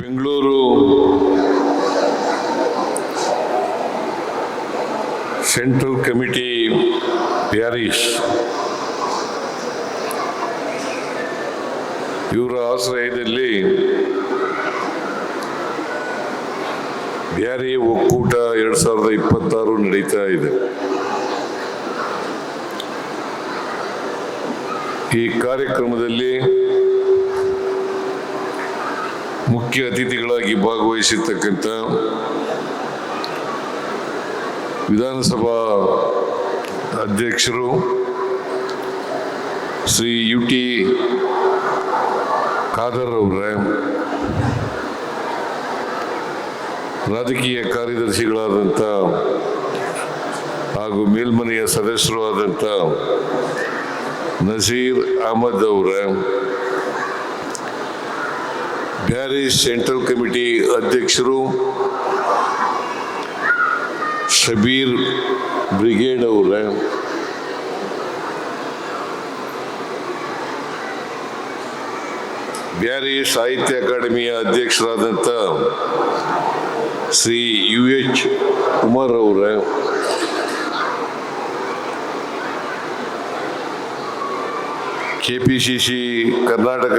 Bengaluru central committee Paris. ಇವರ ಆಶ್ರಯದಲ್ಲಿ ಬ್ಯಾರಿ ಒಕ್ಕೂಟ ಎರಡ್ ಸಾವಿರದ ಇಪ್ಪತ್ತಾರು ನಡೀತಾ ಇದೆ. ಈ ಕಾರ್ಯಕ್ರಮದಲ್ಲಿ ಮುಖ್ಯ ಅತಿಥಿಗಳಾಗಿ ಭಾಗವಹಿಸಿರ್ತಕ್ಕಂಥ ವಿಧಾನಸಭಾ ಅಧ್ಯಕ್ಷರು ಶ್ರೀ ಯು ಟಿ ಖಾದರ್ ಅವರೇ, ರಾಜಕೀಯ ಕಾರ್ಯದರ್ಶಿಗಳಾದಂಥ ಹಾಗೂ ಮೇಲ್ಮನೆಯ ಸದಸ್ಯರು ಆದಂಥ ನಸೀರ್ ಅಹಮದ್ ಅವರೇ ಪ್ಯಾರಿಸ್ ಸೆಂಟ್ರಲ್ ಕಮಿಟಿ ಅಧ್ಯಕ್ಷರು ಶಬೀರ್ ಬ್ರಿಗೇಡ್ ಅವರೇ ಬ್ಯಾರಿ ಸಾಹಿತ್ಯ ಅಕಾಡೆಮಿಯ ಅಧ್ಯಕ್ಷರಾದಂಥ ಶ್ರೀ ಯು ಎಚ್ ಕುಮಾರ್ ಅವರೇ K P C C Karnataka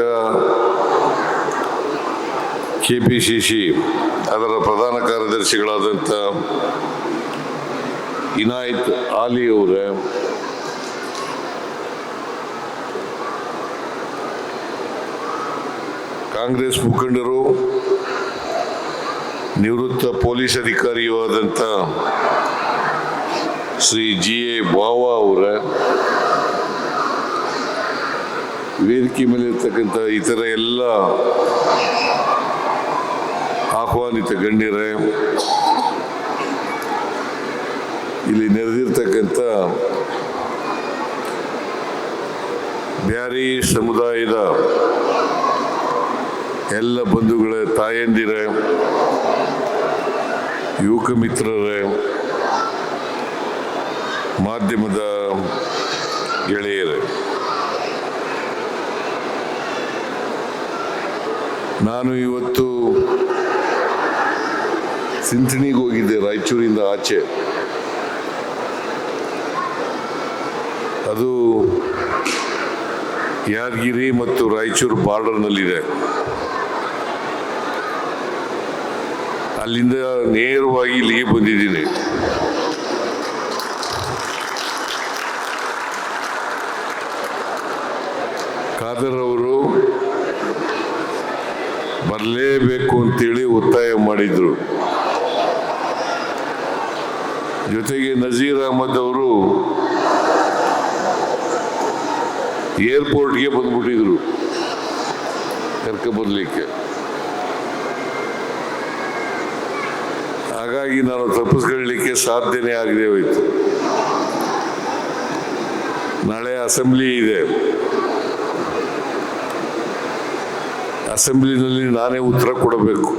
K P C C ಅದರ ಪ್ರಧಾನ ಕಾರ್ಯದರ್ಶಿಗಳಾದಂಥ ಇನಾಯತ್ ಆಲಿ ಅವರ, ಕಾಂಗ್ರೆಸ್ ಮುಖಂಡರು, ನಿವೃತ್ತ ಪೊಲೀಸ್ ಅಧಿಕಾರಿಯೂ ಆದಂಥ ಶ್ರೀ ಜಿ ಎ ಬಾವಾ ಅವರ, ವೇದಿಕೆ ಮೇಲೆ ಇರ್ತಕ್ಕಂಥ ಇತರ ಎಲ್ಲ ಆಹ್ವಾನಿತ ಗಣ್ಯರೇ, ಇಲ್ಲಿ ನೆರೆದಿರ್ತಕ್ಕಂಥ ಬ್ಯಾರಿ ಸಮುದಾಯದ ಎಲ್ಲ ಬಂಧುಗಳ, ತಾಯಂದಿರೇ, ಯುವಕ ಮಿತ್ರರೇ, ಮಾಧ್ಯಮದ ಗೆಳೆಯರೇ, ನಾನು ಇವತ್ತು ಸಿಂಥಣಿಗೆ ಹೋಗಿದ್ದೆ ರಾಯಚೂರಿಂದ ಆಚೆ. ಅದು ಯಾದಗಿರಿ ಮತ್ತು ರಾಯಚೂರು ಬಾರ್ಡರ್ನಲ್ಲಿದೆ. ಅಲ್ಲಿಂದ ನೇರವಾಗಿ ಇಲ್ಲಿಗೆ ಬಂದಿದ್ದೀನಿ. ಖಾದರ್ ಅವರು ಬರಲೇಬೇಕು ಅಂತೇಳಿ ಒತ್ತಾಯ ಮಾಡಿದ್ರು. ಜೊತೆಗೆ ನಜೀರ್ ಅಹಮದ್ ಅವರು ಏರ್ಪೋರ್ಟ್ಗೆ ಬಂದ್ಬಿಟ್ಟಿದ್ರು. ಕರ್ಕೊಬರ್ಲಿಕ್ಕೆ ಹಾಗಾಗಿ ನಾನು ತಪ್ಪಿಸ್ಕೊಳ್ಳಲಿಕ್ಕೆ ಸಾಧ್ಯನೇ ಆಗದೆ ಹೋಯ್ತು. ನಾಳೆ ಅಸೆಂಬ್ಲಿ ಇದೆ. ಅಸೆಂಬ್ಲಿನಲ್ಲಿ ನಾನೇ ಉತ್ತರ ಕೊಡಬೇಕು.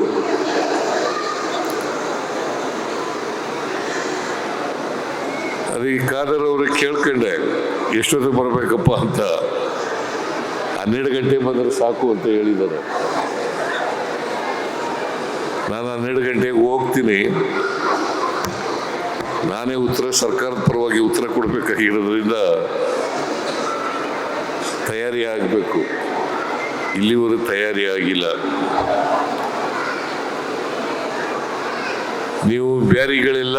ಅದಕ್ಕೆ ಖಾದರ್ ಅವ್ರಿಗೆ ಕೇಳ್ಕೊಂಡೆ, ಎಷ್ಟೊತ್ತಿಗೆ ಬರಬೇಕಪ್ಪ ಅಂತ. ಹನ್ನೆರಡು ಗಂಟೆ ಬಂದರೆ ಸಾಕು ಅಂತ ಹೇಳಿದ್ದಾರೆ. ನಾನು ಹನ್ನೆರಡು ಗಂಟೆಗೆ ಹೋಗ್ತೀನಿ. ನಾನೇ ಉತ್ತರ, ಸರ್ಕಾರದ ಪರವಾಗಿ ಉತ್ತರ ಕೊಡಬೇಕಾಗಿರೋದ್ರಿಂದ ತಯಾರಿ ಆಗಬೇಕು. ಇಲ್ಲಿವರೆ ತಯಾರಿ ಆಗಿಲ್ಲ. ನೀವು ಬ್ಯಾರಿಗಳೆಲ್ಲ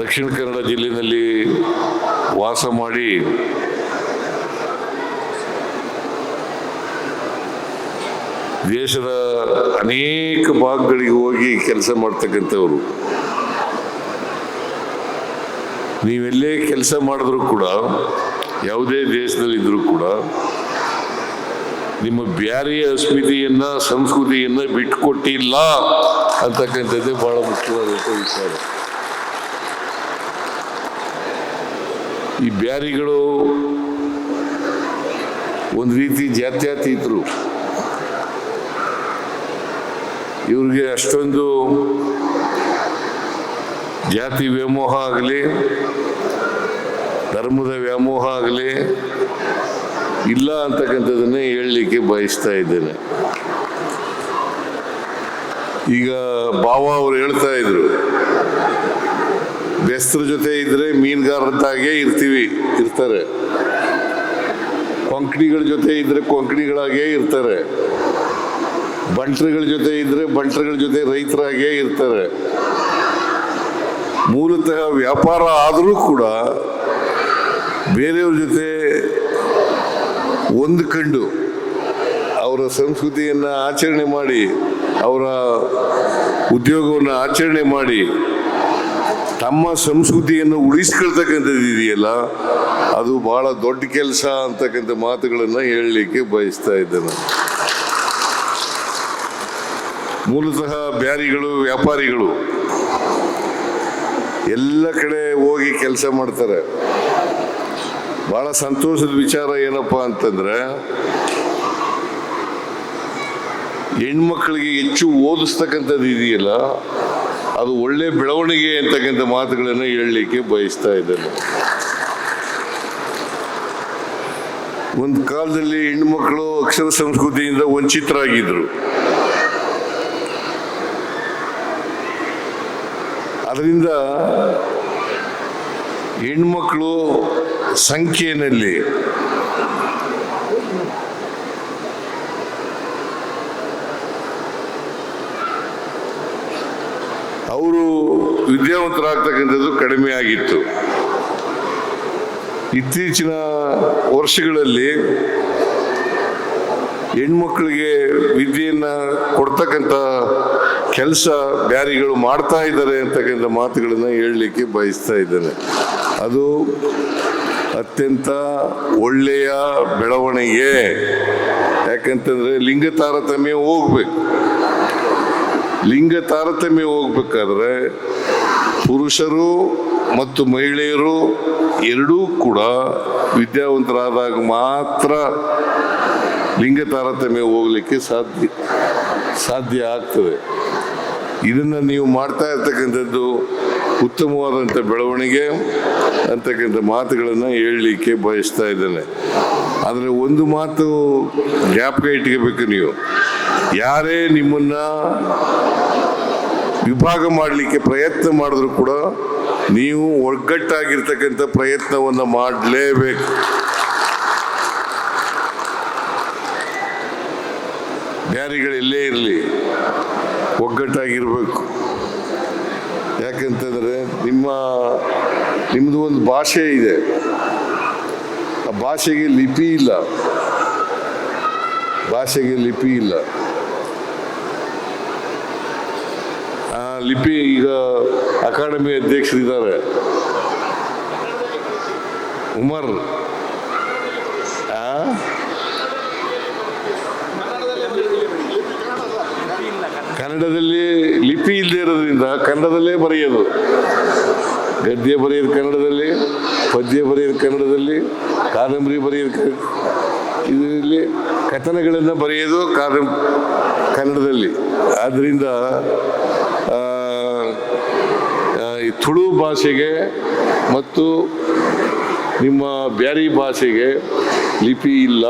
ದಕ್ಷಿಣ ಕನ್ನಡ ಜಿಲ್ಲೆಯಲ್ಲಿ ವಾಸ ಮಾಡಿ ದೇಶದ ಅನೇಕ ಭಾಗಗಳಿಗೆ ಹೋಗಿ ಕೆಲಸ ಮಾಡ್ತಕ್ಕಂಥವರು. ನೀವೆಲ್ಲೇ ಕೆಲಸ ಮಾಡಿದ್ರೂ ಕೂಡ, ಯಾವುದೇ ದೇಶದಲ್ಲಿದ್ದರೂ ಕೂಡ, ನಿಮ್ಮ ಬ್ಯಾರಿಯ ಅಸ್ಮಿತೆಯನ್ನ ಸಂಸ್ಕೃತಿಯನ್ನ ಬಿಟ್ಟುಕೊಟ್ಟಿಲ್ಲ ಅಂತಕ್ಕಂಥದ್ದೇ ಬಹಳ ಮುಖ್ಯವಾದಂಥ ವಿಚಾರ. ಈ ಬ್ಯಾರಿಗಳು ಒಂದು ರೀತಿ ಜಾತ್ಯತೀತರು ಇವ್ರಿಗೆ ಅಷ್ಟೊಂದು ಜಾತಿ ವ್ಯಾಮೋಹ ಆಗಲಿ, ಧರ್ಮದ ವ್ಯಾಮೋಹ ಆಗಲಿ ಇಲ್ಲ ಅಂತಕ್ಕಂಥದ್ದನ್ನೇ ಹೇಳಲಿಕ್ಕೆ ಬಯಸ್ತಾ ಇದ್ದೇನೆ. ಈಗ ಬಾವ ಅವರು ಹೇಳ್ತಾ ಇದ್ರು ಬೆಸ್ತರ ಜೊತೆ ಇದ್ರೆ ಮೀನುಗಾರದ್ದಾಗೆ ಇರ್ತೀವಿ, ಇರ್ತಾರೆ. ಕೊಂಕಣಿಗಳ ಜೊತೆ ಇದ್ರೆ ಕೊಂಕಣಿಗಳಾಗೇ ಇರ್ತಾರೆ. ಬಂಟ್ರಗಳ ಜೊತೆ ಇದ್ರೆ ಬಂಟ್ರಗಳ ಜೊತೆ ರೈತರಾಗೇ ಇರ್ತಾರೆ. ಮೂಲತಃ ವ್ಯಾಪಾರ ಆದರೂ ಕೂಡ ಬೇರೆಯವ್ರ ಜೊತೆ ಹೊಂದ್ಕೊಂಡು ಅವರ ಸಂಸ್ಕೃತಿಯನ್ನು ಆಚರಣೆ ಮಾಡಿ, ಅವರ ಉದ್ಯೋಗವನ್ನು ಆಚರಣೆ ಮಾಡಿ ತಮ್ಮ ಸಂಸ್ಕೃತಿಯನ್ನು ಉಳಿಸ್ಕೊಳ್ತಕ್ಕಂಥದ್ದು ಇದೆಯಲ್ಲ ಅದು ಬಹಳ ದೊಡ್ಡ ಕೆಲಸ ಅಂತಕ್ಕಂಥ ಮಾತುಗಳನ್ನು ಹೇಳಲಿಕ್ಕೆ ಬಯಸ್ತಾ ಇದ್ದೇನೆ ಮೂಲತಃ ಬ್ಯಾರಿಗಳು, ವ್ಯಾಪಾರಿಗಳು ಎಲ್ಲ ಕಡೆ ಹೋಗಿ ಕೆಲಸ ಮಾಡ್ತಾರೆ. ಬಹಳ ಸಂತೋಷದ ವಿಚಾರ ಏನಪ್ಪ ಅಂತಂದ್ರೆ, ಹೆಣ್ಮಕ್ಳಿಗೆ ಹೆಚ್ಚು ಓದಿಸ್ತಕ್ಕಂಥದ್ದು ಇದೆಯಲ್ಲ ಅದು ಒಳ್ಳೆ ಬೆಳವಣಿಗೆ ಅಂತಕ್ಕಂಥ ಮಾತುಗಳನ್ನು ಹೇಳಲಿಕ್ಕೆ ಬಯಸ್ತಾ ಇದ್ದೇನೆ. ಒಂದು ಕಾಲದಲ್ಲಿ ಹೆಣ್ಮಕ್ಳು ಅಕ್ಷರ ಸಂಸ್ಕೃತಿಯಿಂದ ವಂಚಿತರಾಗಿದ್ರು. ಅದರಿಂದ ಹೆಣ್ಮಕ್ಕಳು ಸಂಖ್ಯೆಯಲ್ಲಿ ಅವರು ವಿದ್ಯಾವಂತರಾಗ್ತಕ್ಕಂಥದ್ದು ಕಡಿಮೆ ಆಗಿತ್ತು. ಇತ್ತೀಚಿನ ವರ್ಷಗಳಲ್ಲಿ ಹೆಣ್ಮಕ್ಳಿಗೆ ವಿದ್ಯೆಯನ್ನ ಕೊಡ್ತಕ್ಕಂಥ ಕೆಲಸ ಬ್ಯಾರಿಗಳು ಮಾಡ್ತಾ ಇದ್ದಾರೆ ಅಂತಕ್ಕಂಥ ಮಾತುಗಳನ್ನು ಹೇಳಲಿಕ್ಕೆ ಬಯಸ್ತಾ ಇದ್ದೇನೆ. ಅದು ಅತ್ಯಂತ ಒಳ್ಳೆಯ ಬೆಳವಣಿಗೆ. ಯಾಕಂತಂದ್ರೆ ಲಿಂಗ ತಾರತಮ್ಯ ಹೋಗ್ಬೇಕು. ಲಿಂಗ ತಾರತಮ್ಯ ಹೋಗ್ಬೇಕಾದ್ರೆ ಪುರುಷರು ಮತ್ತು ಮಹಿಳೆಯರು ಎರಡೂ ಕೂಡ ವಿದ್ಯಾವಂತರಾದಾಗ ಮಾತ್ರ ಲಿಂಗ ತಾರತಮ್ಯ ಹೋಗ್ಲಿಕ್ಕೆ ಸಾಧ್ಯ ಸಾಧ್ಯ ಆಗ್ತದೆ. ಇದನ್ನು ನೀವು ಮಾಡ್ತಾ ಇರ್ತಕ್ಕಂಥದ್ದು ಉತ್ತಮವಾದಂಥ ಬೆಳವಣಿಗೆ ಅಂತಕ್ಕಂಥ ಮಾತುಗಳನ್ನು ಹೇಳಲಿಕ್ಕೆ ಬಯಸ್ತಾ ಇದ್ದೇನೆ. ಆದರೆ ಒಂದು ಮಾತು ಜ್ಞಾಪಕ ಇಟ್ಕೋಬೇಕು ನೀವು. ಯಾರೇ ನಿಮ್ಮನ್ನ ವಿಭಾಗ ಮಾಡಲಿಕ್ಕೆ ಪ್ರಯತ್ನ ಮಾಡಿದ್ರು ಕೂಡ ನೀವು ಒಗ್ಗಟ್ಟಾಗಿರ್ತಕ್ಕಂಥ ಪ್ರಯತ್ನವನ್ನು ಮಾಡಲೇಬೇಕು. ಬ್ಯಾರಿಗಳು ಎಲ್ಲೇ ಇರಲಿ, ಒಗ್ಗಟ್ಟಾಗಿರ್ಬೇಕು. ಯಾಕಂತಂದ್ರೆ ನಿಮ್ಮ ನಿಮ್ಮದು ಒಂದು ಭಾಷೆ ಇದೆ. ಆ ಭಾಷೆಗೆ ಲಿಪಿ ಇಲ್ಲ. ಭಾಷೆಗೆ ಲಿಪಿ ಇಲ್ಲ ಆ ಲಿಪಿ ಈಗ ಅಕಾಡೆಮಿ ಅಧ್ಯಕ್ಷರಿದ್ದಾರೆ. ಉಮರ್. ಕನ್ನಡದಲ್ಲಿ ಲಿಪಿ ಇಲ್ಲದೆ ಇರೋದ್ರಿಂದ ಕನ್ನಡದಲ್ಲೇ ಬರೆಯೋದು. ಗದ್ಯ ಬರೆಯೋದು ಕನ್ನಡದಲ್ಲಿ, ಪದ್ಯ ಬರೆಯೋದು ಕನ್ನಡದಲ್ಲಿ, ಕಾದಂಬರಿ ಬರೆಯೋದು ಇದರಲ್ಲಿ ಕಥನಗಳನ್ನು ಬರೆಯೋದು ಕಾದಂ ಕನ್ನಡದಲ್ಲಿ. ಆದ್ದರಿಂದ ಈ ತುಳು ಭಾಷೆಗೆ ಮತ್ತು ನಿಮ್ಮ ಬ್ಯಾರಿ ಭಾಷೆಗೆ ಲಿಪಿ ಇಲ್ಲ.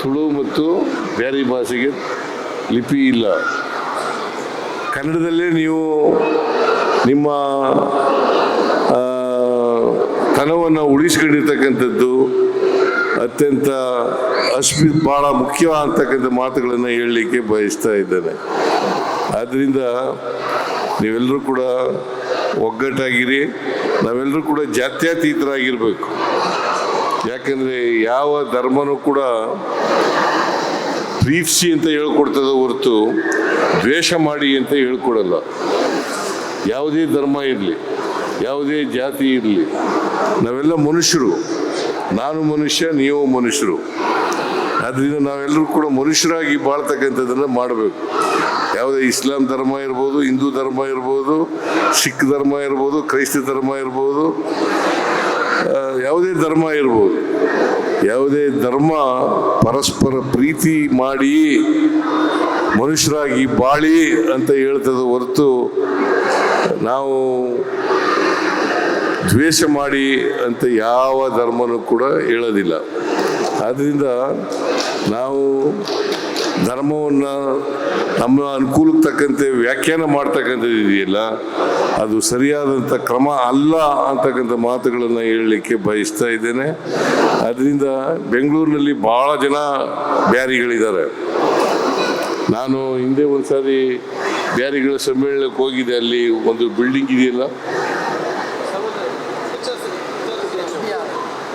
ತುಳು ಮತ್ತು ಬ್ಯಾರಿ ಭಾಷೆಗೆ ಲಿಪಿ ಇಲ್ಲ. ಕನ್ನಡದಲ್ಲೇ ನೀವು ನಿಮ್ಮ ತನವನ್ನು ಉಳಿಸ್ಕೊಂಡಿರ್ತಕ್ಕಂಥದ್ದು ಅತ್ಯಂತ ಅಸ್ಮಿ ಭಾಳ ಮುಖ್ಯ ಅಂತಕ್ಕಂಥ ಮಾತುಗಳನ್ನು ಹೇಳಲಿಕ್ಕೆ ಬಯಸ್ತಾ ಇದ್ದೇನೆ. ಆದ್ದರಿಂದ ನೀವೆಲ್ಲರೂ ಕೂಡ ಒಗ್ಗಟ್ಟಾಗಿರಿ. ನಾವೆಲ್ಲರೂ ಕೂಡ ಜಾತ್ಯತೀತರಾಗಿರ್ಬೇಕು. ಯಾಕಂದ್ರೆ ಯಾವ ಧರ್ಮನೂ ಕೂಡ ಪ್ರೀತಿಸಿ ಅಂತ ಹೇಳ್ಕೊಡ್ತದ ಹೊರತು ದ್ವೇಷ ಮಾಡಿ ಅಂತ ಹೇಳ್ಕೊಡಲ್ಲ. ಯಾವುದೇ ಧರ್ಮ ಇರಲಿ, ಯಾವುದೇ ಜಾತಿ ಇರಲಿ, ನಾವೆಲ್ಲ ಮನುಷ್ಯರು. ನಾನು ಮನುಷ್ಯ, ನೀವು ಮನುಷ್ಯರು. ಆದ್ದರಿಂದ ನಾವೆಲ್ಲರೂ ಕೂಡ ಮನುಷ್ಯರಾಗಿ ಬಾಳ್ತಕ್ಕಂಥದ್ದನ್ನು ಮಾಡಬೇಕು. ಯಾವುದೇ ಇಸ್ಲಾಂ ಧರ್ಮ ಇರ್ಬೋದು, ಹಿಂದೂ ಧರ್ಮ ಇರ್ಬೋದು, ಸಿಖ್ ಧರ್ಮ ಇರ್ಬೋದು, ಕ್ರೈಸ್ತ ಧರ್ಮ ಇರ್ಬೋದು ಯಾವುದೇ ಧರ್ಮ ಇರ್ಬೋದು, ಯಾವುದೇ ಧರ್ಮ ಪರಸ್ಪರ ಪ್ರೀತಿ ಮಾಡಿ ಮನುಷ್ಯರಾಗಿ ಬಾಳಿ ಅಂತ ಹೇಳ್ತದೆ ಹೊರತು ನಾವು ದ್ವೇಷ ಮಾಡಿ ಅಂತ ಯಾವ ಧರ್ಮನೂ ಕೂಡ ಹೇಳೋದಿಲ್ಲ. ಆದ್ದರಿಂದ ನಾವು ಧರ್ಮವನ್ನು ನಮ್ಮ ಅನುಕೂಲಕ್ಕೆ ತಕ್ಕಂತೆ ವ್ಯಾಖ್ಯಾನ ಮಾಡ್ತಕ್ಕಂಥದ್ದು ಇದೆಯಲ್ಲ, ಅದು ಸರಿಯಾದಂಥ ಕ್ರಮ ಅಲ್ಲ ಅಂತಕ್ಕಂಥ ಮಾತುಗಳನ್ನು ಹೇಳಲಿಕ್ಕೆ ಬಯಸ್ತಾ ಇದ್ದೇನೆ. ಅದರಿಂದ ಬೆಂಗಳೂರಿನಲ್ಲಿ ಭಾಳ ಜನ ಬ್ಯಾರಿಗಳಿದ್ದಾರೆ. ನಾನು ಹಿಂದೆ ಒಂದು ಸಾರಿ ಬ್ಯಾರಿಗಳ ಸಮ್ಮೇಳನಕ್ಕೆ ಹೋಗಿದ್ದೆ, ಅಲ್ಲಿ ಒಂದು ಬಿಲ್ಡಿಂಗ್ ಇದೆಯಲ್ಲ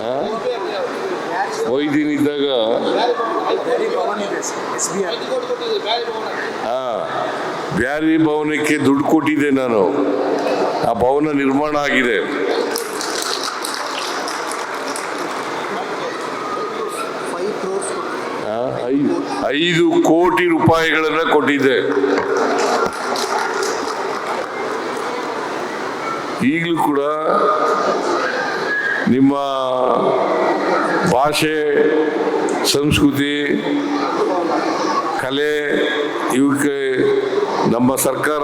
ಆ? ಹೋಗಿದ್ದೀನಿ ಇದ್ದಾಗ ಬ್ಯಾರಿ ಭವನಕ್ಕೆ ದುಡ್ಡು ಕೊಟ್ಟಿದ್ದೆ ನಾನು. ಆ ಭವನ ನಿರ್ಮಾಣ ಆಗಿದೆ. ಐದು ಕೋಟಿ ರೂಪಾಯಿಗಳನ್ನ ಕೊಟ್ಟಿದ್ದೆ. ಈಗಲೂ ಕೂಡ ನಿಮ್ಮ ಭಾಷೆ, ಸಂಸ್ಕೃತಿ, ಕಲೆ ಇವಕ್ಕೆ ನಮ್ಮ ಸರ್ಕಾರ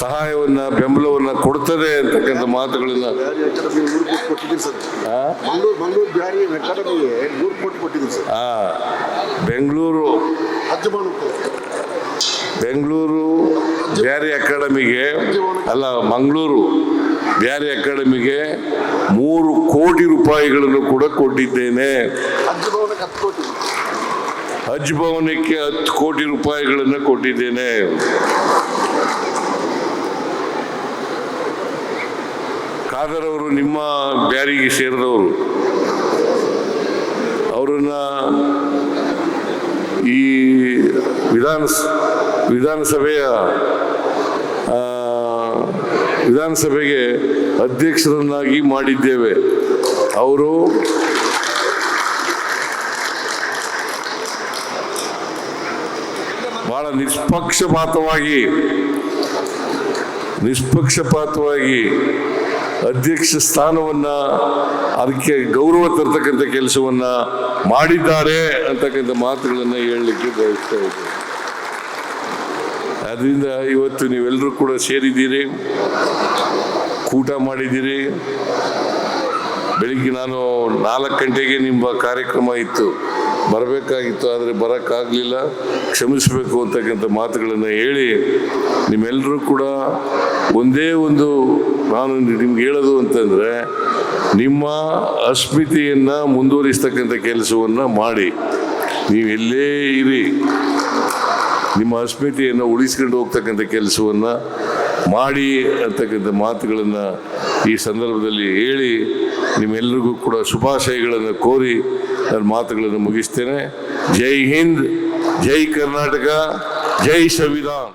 ಸಹಾಯವನ್ನು, ಬೆಂಬಲವನ್ನು ಕೊಡ್ತದೆ ಅಂತಕ್ಕಂಥ ಮಾತುಗಳನ್ನ ಬೆಂಗಳೂರು ಬೆಂಗಳೂರು ಬ್ಯಾರಿ ಅಕಾಡೆಮಿಗೆ ಅಲ್ಲ, ಮಂಗಳೂರು. ಬ್ಯಾರಿ ಅಕಾಡೆಮಿಗೆ ಮೂರು ಕೋಟಿ ರೂಪಾಯಿಗಳನ್ನು ಕೂಡ ಕೊಟ್ಟಿದ್ದೇನೆ. ಹಜ್ ಭವನಕ್ಕೆ ಹತ್ತು ಕೋಟಿ ರೂಪಾಯಿಗಳನ್ನು ಕೊಟ್ಟಿದ್ದೇನೆ. ಖಾದರ್ ಅವರು ನಿಮ್ಮ ಬ್ಯಾರಿಗೆ ಸೇರಿದವರು. ಅವರನ್ನ ಈ ವಿಧಾನ ವಿಧಾನಸಭೆಯ ವಿಧಾನಸಭೆಗೆ ಅಧ್ಯಕ್ಷರನ್ನಾಗಿ ಮಾಡಿದ್ದೇವೆ. ಅವರು ಬಹಳ ನಿಷ್ಪಕ್ಷಪಾತವಾಗಿ ನಿಷ್ಪಕ್ಷಪಾತವಾಗಿ ಅಧ್ಯಕ್ಷ ಸ್ಥಾನವನ್ನ ಅದಕ್ಕೆ ಗೌರವ ತರ್ತಕ್ಕಂಥ ಕೆಲಸವನ್ನ ಮಾಡಿದ್ದಾರೆ ಅಂತಕ್ಕಂಥ ಮಾತುಗಳನ್ನು ಹೇಳಲಿಕ್ಕೆ ಬಯಸ್ತಾ ಇದ್ದೇನೆ ಅದರಿಂದ ಇವತ್ತು ನೀವೆಲ್ಲರೂ ಕೂಡ ಸೇರಿದ್ದೀರಿ, ಕೂಟ ಮಾಡಿದ್ದೀರಿ. ಬೆಳಿಗ್ಗೆ ನಾನು ನಾಲ್ಕು ಗಂಟೆಗೆ ನಿಮ್ಮ ಕಾರ್ಯಕ್ರಮ ಇತ್ತು. ಬರಬೇಕಾಗಿತ್ತು, ಆದರೆ ಬರೋಕ್ಕಾಗಲಿಲ್ಲ. ಕ್ಷಮಿಸಬೇಕು ಅಂತಕ್ಕಂಥ ಮಾತುಗಳನ್ನು ಹೇಳಿ ನಿಮ್ಮೆಲ್ಲರೂ ಕೂಡ ಒಂದೇ ಒಂದು ನಾನು ನಿಮ್ಗೆ ಹೇಳೋದು ಅಂತಂದರೆ, ನಿಮ್ಮ ಅಸ್ಮಿತೆಯನ್ನು ಮುಂದುವರಿಸ್ತಕ್ಕಂಥ ಕೆಲಸವನ್ನು ಮಾಡಿ. ನೀವೆಲ್ಲೇ ಇರಿ. ನಿಮ್ಮ ಅಸ್ಮಿತೆಯನ್ನು ಉಳಿಸ್ಕೊಂಡು ಹೋಗ್ತಕ್ಕಂಥ ಕೆಲಸವನ್ನು ಮಾಡಿ ಅಂತಕ್ಕಂಥ ಮಾತುಗಳನ್ನು ಈ ಸಂದರ್ಭದಲ್ಲಿ ಹೇಳಿ ನಿಮ್ಮೆಲ್ಲರಿಗೂ ಕೂಡ ಶುಭಾಶಯಗಳನ್ನು ಕೋರಿ ನನ್ನ ಮಾತುಗಳನ್ನು ಮುಗಿಸ್ತೇನೆ. ಜೈ ಹಿಂದ್, ಜೈ ಕರ್ನಾಟಕ, ಜೈ ಸಂವಿಧಾನ್.